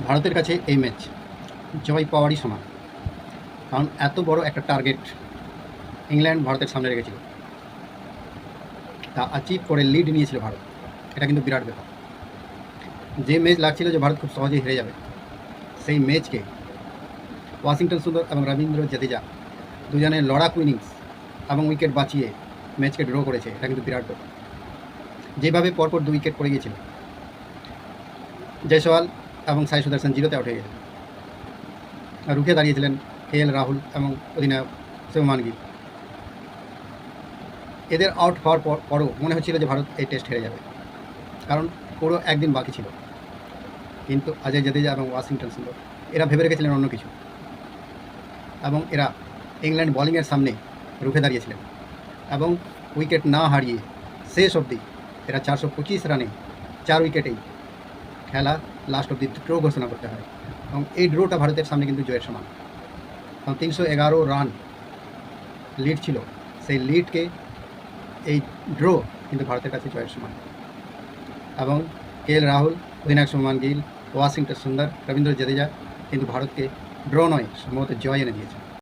ভারতের কাছে এই ম্যাচ জয় পাওয়ারই সমান। কারণ এত বড় একটা টার্গেট ইংল্যান্ড ভারতের সামনে রেখেছিল। তা অ্যাচিভ করে লিড নিয়েছিল ভারত। এটা কিন্তু বিরাট ব্যাপার। যে ম্যাচ লাগছিল যে ভারত খুব সহজেই হেরে যাবে, সেই ম্যাচকে ওয়াশিংটন সুন্দর এবং রবীন্দ্র জাদেজা দুজনের লড়াকু ইনিংস এবং উইকেট বাঁচিয়ে ম্যাচকে ড্র করেছে, এটা কিন্তু বিরাট ব্যাপার। যেভাবে পরপর দু উইকেট পড়ে গিয়েছিল। জয়সওয়াল এবং সাই সুদর্শন জিরোতে আউট হয়ে আর রুখে দাঁড়িয়েছিলেন কে এল রাহুল এবং অধিনায়ক শুভমান গিল এদের আউট হওয়ার পর, পরও মনে হচ্ছিল যে ভারত এই টেস্ট হেরে যাবে। কারণ পুরো একদিন বাকি ছিল। কিন্তু অজয় জাদেজা এবং ওয়াশিংটন সুন্দর, এরা ভেবে রেখেছিলেন অন্য কিছু। এবং এরা ইংল্যান্ড বোলিংয়ের সামনে রুখে দাঁড়িয়েছিলেন। এবং উইকেট না হারিয়ে শেষ অবধি এরা চারশো পঁচিশ রানে চার উইকেটেই খেলা লাস্ট অব্দি ড্র ঘোষণা করতে হয়। এবং এই ড্রোটা ভারতের সামনে কিন্তু জয়ের সমান। কারণ তিনশো এগারো রান লিড ছিল। সেই লিডকে এই ড্র কিন্তু ভারতের কাছে জয়ের সমান। এবং কে এল রাহুল অধিনায়ক সুমান গিল ওয়াশিংটন সুন্দর, রবীন্দ্র জাদেজা কিন্তু ভারতকে ড্র নয়, সম্ভবত জয় এনে দিয়েছে।